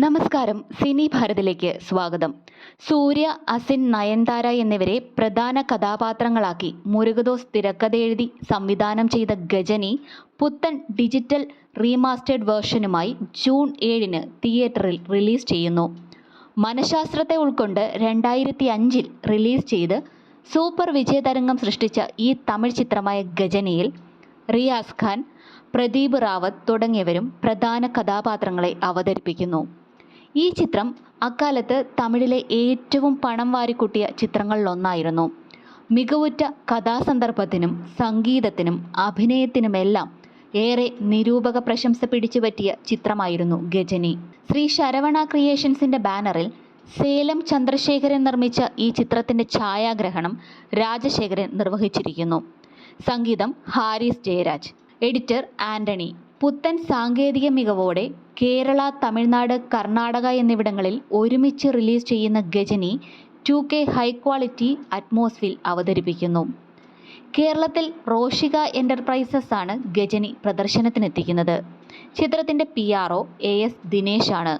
നമസ്കാരം. സിനി ഭാരതിലേക്ക് സ്വാഗതം. സൂര്യ അസിൻ നയൻതാര എന്നിവരെ പ്രധാന കഥാപാത്രങ്ങളാക്കി മുരുകദോസ് തിരക്കഥയെഴുതി സംവിധാനം ചെയ്ത ഗജനി പുത്തൻ ഡിജിറ്റൽ റീമാസ്റ്റേഡ് വേർഷനുമായി ജൂൺ ഏഴിന് തിയേറ്ററിൽ റിലീസ് ചെയ്യുന്നു. മനഃശാസ്ത്രത്തെ ഉൾക്കൊണ്ട് രണ്ടായിരത്തി അഞ്ചിൽ റിലീസ് ചെയ്ത് സൂപ്പർ വിജയതരംഗം സൃഷ്ടിച്ച ഈ തമിഴ് ചിത്രമായ ഗജനിയിൽ റിയാസ് ഖാൻ പ്രദീപ് റാവത്ത് തുടങ്ങിയവരും പ്രധാന കഥാപാത്രങ്ങളെ അവതരിപ്പിക്കുന്നു. ഈ ചിത്രം അക്കാലത്ത് തമിഴിലെ ഏറ്റവും പണം വാരിക്കൂട്ടിയ ചിത്രങ്ങളിലൊന്നായിരുന്നു. മികവുറ്റ കഥാസന്ദർഭത്തിനും സംഗീതത്തിനും അഭിനയത്തിനുമെല്ലാം ഏറെ നിരൂപക പ്രശംസ പിടിച്ചുപറ്റിയ ചിത്രമായിരുന്നു ഗജനി. ശ്രീ ശരവണ ക്രിയേഷൻസിന്റെ ബാനറിൽ സേലം ചന്ദ്രശേഖരൻ നിർമ്മിച്ച ഈ ചിത്രത്തിന്റെ ഛായാഗ്രഹണം രാജശേഖരൻ നിർവഹിച്ചിരിക്കുന്നു. സംഗീതം ഹാരിസ് ജയരാജ് എഡിറ്റർ ആന്റണി പുത്തൻ സാങ്കേതിക മികവോടെ കേരള തമിഴ്നാട് കർണാടക എന്നിവിടങ്ങളിൽ ഒരുമിച്ച് റിലീസ് ചെയ്യുന്ന Ghajini two K high quality അറ്റ്മോസ്ഫിൽ അവതരിപ്പിക്കുന്നു. കേരളത്തിൽ റോഷിക എന്റർപ്രൈസസ് ആണ് ഗജനി പ്രദർശനത്തിനെത്തിക്കുന്നത്. ചിത്രത്തിന്റെ P R O A S ദിനേശാണ്.